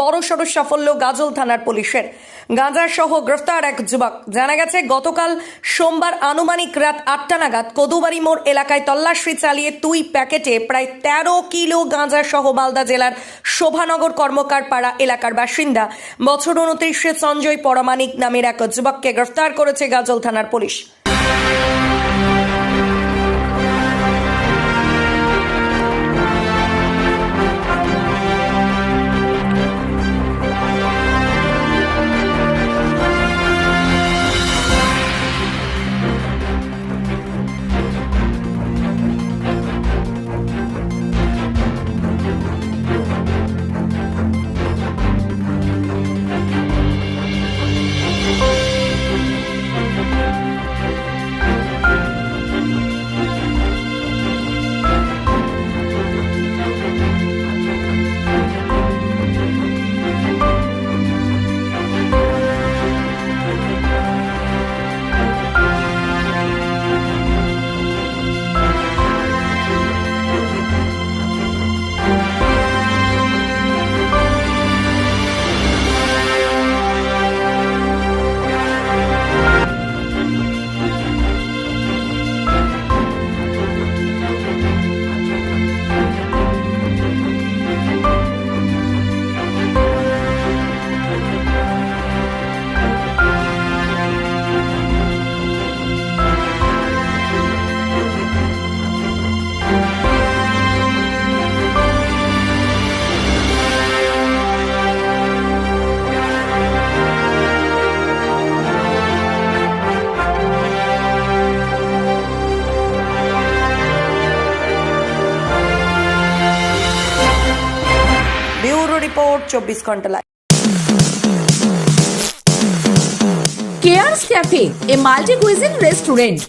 বড় সড় সাফল্য গাজল থানার পুলিশের। গাঁজা সহ গ্রেফতার এক যুবক। জানা গেছে, গতকাল সোমবার আনুমানিক রাত আটটা নাগাদ কদুবাড়ি মোড় এলাকায় তল্লাশি চালিয়ে তুই প্যাকেটে প্রায় তেরো কিলো গাঁজা সহ মালদা জেলার শোভানগর কর্মকার পাড়া এলাকার বাসিন্দা বছর উনত্রিশে সঞ্জয় পরমানিক নামের এক যুবককে গ্রেফতার করেছে গাজল থানার পুলিশ। ব্যুরো রিপোর্ট, চব্বিশ ঘণ্টা লাইভ কেয়ারস ক্যাফে, এ মাল্টি কুইজিন রেস্টুরেন্ট।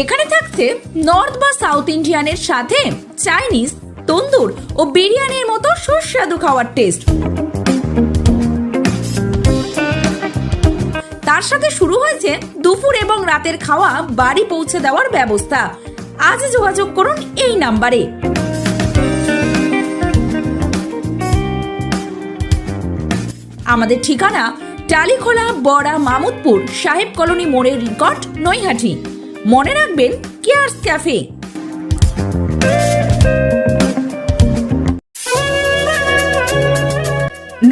এখানে থাকছে নর্থ বা সাউথ ইন্ডিয়ানের সাথে চাইনিজ, তন্দুর ও বিরিয়ানির মতো সুস্বাদু খাওয়ার টেস্ট তার সাথে শুরু হয়েছে দুপুর এবং রাতের খাওয়া, বাড়ি পৌঁছে দেওয়ার ব্যবস্থা। আজই যোগাযোগ করুন এই নাম্বারে। আমাদের ঠিকানা টালিখোলা বড়া মামুদপুর সাহেব কলোনি মোড়ের রিকট নৈহাটি। মনে রাখবেন কেয়ার্স ক্যাফে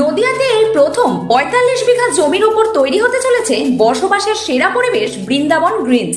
নদিয়াতে প্রথম পঁয়তাল্লিশ বিঘা জমির উপর তৈরি হতে চলেছে বসবাসের সেরা পরিবেশ বৃন্দাবন গ্রিনস।